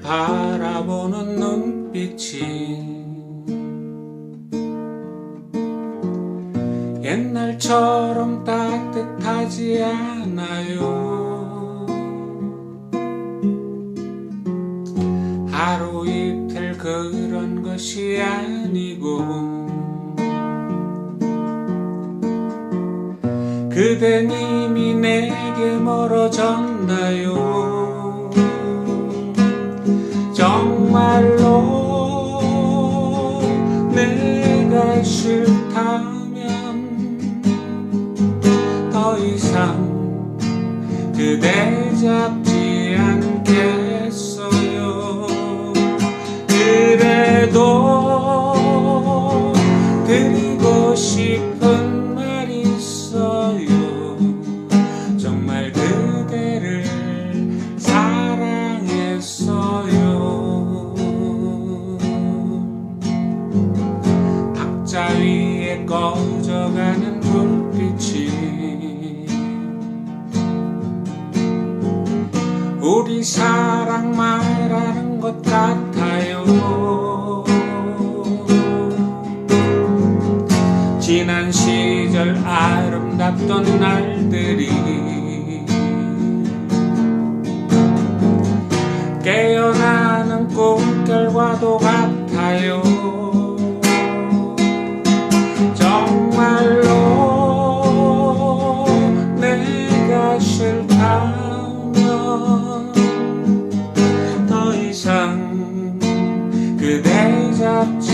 바라보는 눈빛이 옛날처럼 따뜻하지 않아요. 하루 이틀 그런 것이 아니고 이미 내게 멀어졌나요 이상 그대 잡지 않겠어요. 그래도 드리고 싶은 말이 있어요. 정말 그대를 사랑했어요. 탁자 위에 꺼져가는 우리 사랑 말하는 것 같아요. 지난 시절 아름답던 날들이 깨어나는 꿈결과도 같아요. 정말로 내가 싫다 그